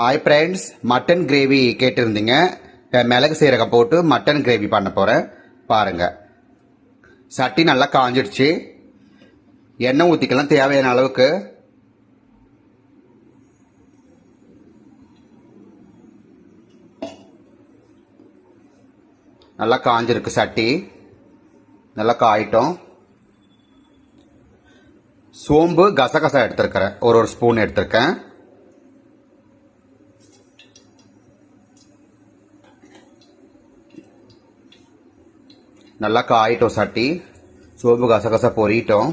Hi friends mutton gravy கேட்டிருந்தீங்க. மிளகு சீரகம் போட்டு மட்டன் கிரேவி பண்ண போகிறேன் பாருங்கள் சட்டி நல்லா காஞ்சிடுச்சு. எண்ணெய் ஊற்றிக்கலாம் தேவையான அளவுக்கு. நல்லா காஞ்சிருக்கு சட்டி. நல்லா காயிட்டோம். சோம்பு கசகசா எடுத்திருக்கிறேன். ஒரு ஒரு ஸ்பூன் எடுத்திருக்கேன். நல்லா காயிட்டோம் சட்டி சோம்பு கசகச பொரியிட்டோம்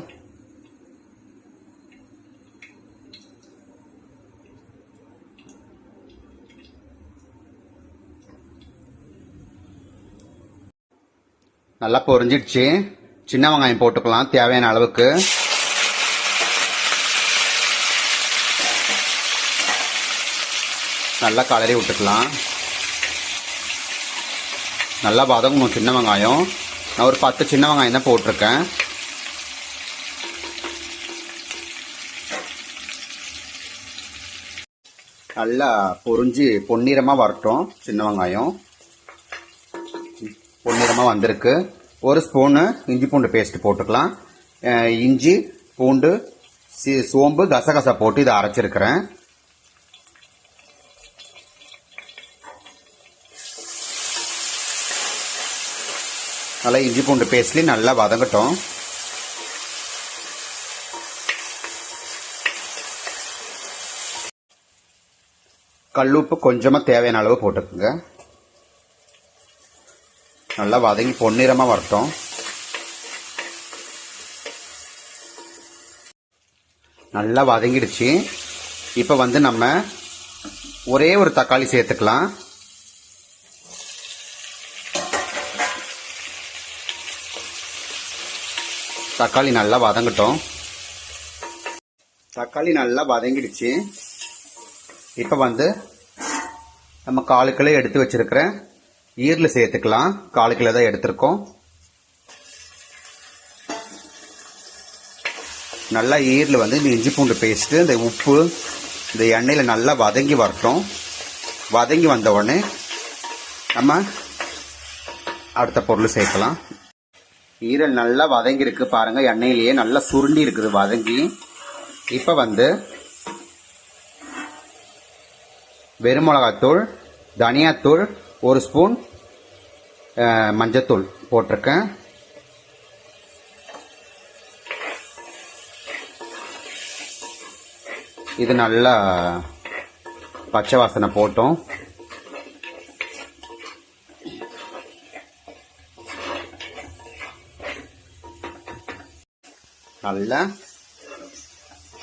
நல்லா பொறிஞ்சிடுச்சு சின்ன வெங்காயம் போட்டுக்கலாம் தேவையான அளவுக்கு. நல்லா கலரி விட்டுக்கலாம். நல்லா வதங்கணும் சின்ன வெங்காயம். நான் ஒரு பத்து சின்ன வெங்காயம் தான் போட்டிருக்கேன். நல்லா பொறிஞ்சு பொன்னிறமாக வரட்டும் சின்ன வெங்காயம். பொன்னிறமாக வந்திருக்கு. ஒரு ஸ்பூனு இஞ்சி பூண்டு பேஸ்ட் போட்டுக்கலாம். இஞ்சி பூண்டு சோம்பு கசகசா போட்டு இதை அரைச்சிருக்கிறேன். நல்லா இஞ்சி பூண்டு பேஸ்ட்லேயும் நல்லா வதங்கட்டும். கல்லுப்பு கொஞ்சமாக தேவையான அளவு போட்டுக்குங்க. நல்லா வதங்கி பொன்னிறமாக வரட்டும். நல்லா வதங்கிடுச்சு. இப்போ வந்து நம்ம ஒரே ஒரு தக்காளி சேர்த்துக்கலாம். தக்காளி நல்லா வதங்கட்டும். தக்காளி நல்லா வதங்கிடுச்சு. இப்போ வந்து நம்ம காலு கிலோ எடுத்து வச்சிருக்கிறேன். ஈரில் சேர்த்துக்கலாம். காலு கிலோ தான் எடுத்திருக்கோம். நல்லா ஈரில் வந்து இந்த இஞ்சி பூண்டு பேஸ்ட்டு இந்த உப்பு இந்த எண்ணெயில் நல்லா வதங்கி வரட்டும். வதங்கி வந்த உடனே நம்ம அடுத்த பொருள் சேர்க்கலாம். ஈரல் நல்லா வதங்கி இருக்கு பாருங்க. எண்ணெயிலேயே நல்லா சுருண்டி இருக்குது வதங்கி. இப்போ வந்து வெறுமிளகாத்தூள் தனியாத்தூள் ஒரு ஸ்பூன் மஞ்சத்தூள் போட்டிருக்கேன். இது நல்லா பச்சை வாசனை போட்டோம். நல்லா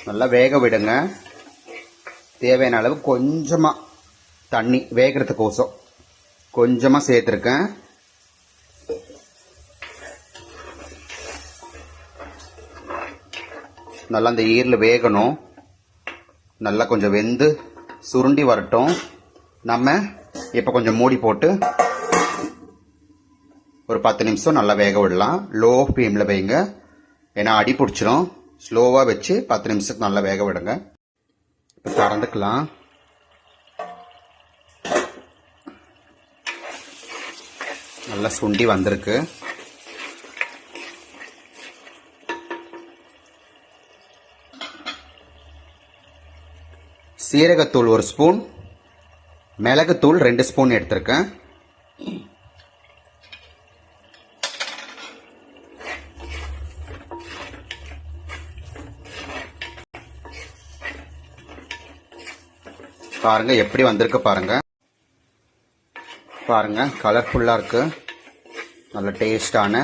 நல்லா வேக விடுங்க. தேவையான அளவு கொஞ்சமாக தண்ணி வேகிறதுக்கோசம். கொஞ்சமாக சேர்த்துருக்கேன். நல்லா அந்த ஈரில் வேகணும். நல்லா கொஞ்சம் வெந்து சுருண்டி வரட்டும். நம்ம இப்போ கொஞ்சம் மூடி போட்டு ஒரு பத்து நிமிஷம் நல்லா வேக விடலாம். லோ ஃப்ளேமில் வைங்க. ஏன்னா அடி பிடிச்சிரும். ஸ்லோவாக வச்சு பத்து நிமிஷத்துக்கு நல்லா வேக விடுங்க. இப்போ திறந்துக்கலாம். நல்லா சுண்டி வந்திருக்கு. சீரகத்தூள் ஒரு ஸ்பூன் மிளகுத்தூள் ரெண்டு ஸ்பூன் எடுத்திருக்கேன். பாருங்க எப்படி வந்திருக்கு பாருங்க. பாருங்க கலர்ஃபுல்லாக இருக்கு. நல்ல டேஸ்டான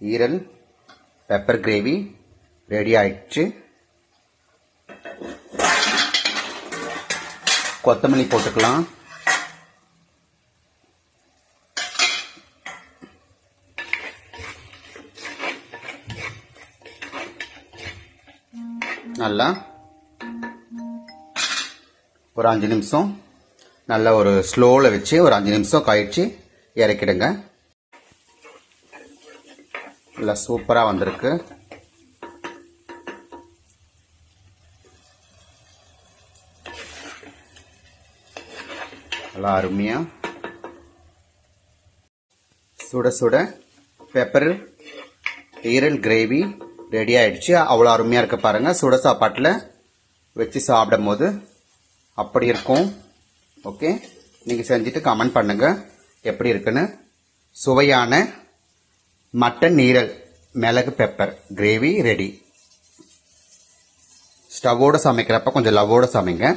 ஈரல் பெப்பர் கிரேவி ரெடி ஆயிடுச்சு. கொத்தமல்லி போட்டுக்கலாம். நல்லா ஒரு அஞ்சு நிமிஷம். நல்ல ஒரு ஸ்லோவில் வச்சு ஒரு அஞ்சு நிமிஷம் கழிச்சு இறக்கிடுங்க. நல்லா சூப்பராக வந்திருக்கு. நல்லா அருமையாக சுட சுட பெப்பர் ஈரல் கிரேவி ரெடி ஆயிடுச்சு. அவ்வளோ அருமையாக இருக்க பாருங்கள் சுட சாப்பாட்டில் வச்சு சாப்பிடும் போது அப்படி இருக்கும். ஓகே நீங்கள் செஞ்சுட்டு கமெண்ட் பண்ணுங்க. எப்படி இருக்குன்னு? சுவையான மட்டன் நீரல் மிளகு பெப்பர் கிரேவி ரெடி ஸ்டவ்வோட சமைக்கிறப்ப கொஞ்சம் லவ்வோடு சமைங்க.